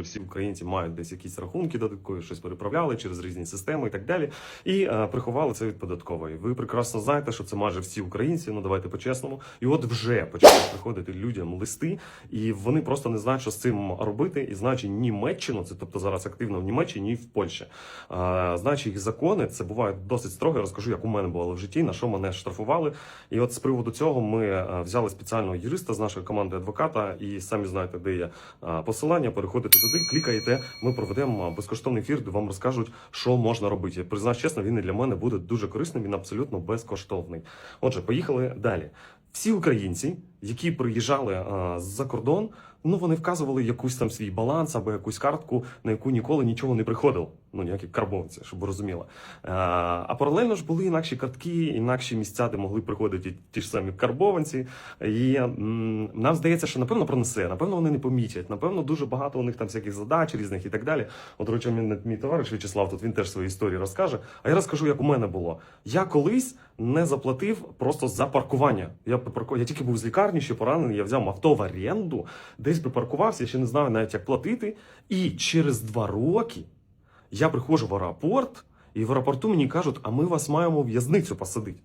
майже всі українці мають десь якісь рахунки додаткові, щось переправляли через різні системи і так далі. І е, приховали це від податкової. Ви прекрасно знаєте, що це майже всі українці. Ну давайте по-чесному. І от вже почали приходити людям листи, і вони просто не знають, що з цим робити. І знаючи Німеччину, це тобто зараз активно в Німеччині і в Польщі. А, знаючи їх закони, це буває досить строго. Я розкажу, як у мене було в житті, на що мене штрафували. І от з приводу цього ми е, взяли спеціального юриста з нашої команди адвоката, і самі знаєте, де є е, посилання. Переходите туди, клікаєте. Ми проведемо безкоштовний ефір, де вам розкажуть, що можна робити. Признаюсь чесно, він і для мене буде дуже корисним. Він абсолютно безкоштовний. Отже, поїхали далі. Всі українці, які приїжджали е, з-за кордон, ну вони вказували якусь там свій баланс або якусь картку, на яку ніколи нічого не приходив. Ну ніякі карбованці, щоб ви розуміли. Е, А паралельно ж були інакші картки, інакші місця, де могли приходити ті ж самі карбованці. І м, нам здається, що напевно пронесе, напевно, вони не помітять. Напевно, дуже багато у них там всяких задач різних і так далі. От, речі, мій, товариш В'ячеслав, тут він теж свої історії розкаже. А я розкажу, як у мене було. Я колись не заплатив просто за паркування. Я я тільки був з лікарні, ще поранений. Я взяв авто в оренду, десь припаркувався, ще не знаю навіть як платити. І через два роки я приходжу в аеропорт, і в аеропорту мені кажуть, а ми вас маємо в'язницю посадити.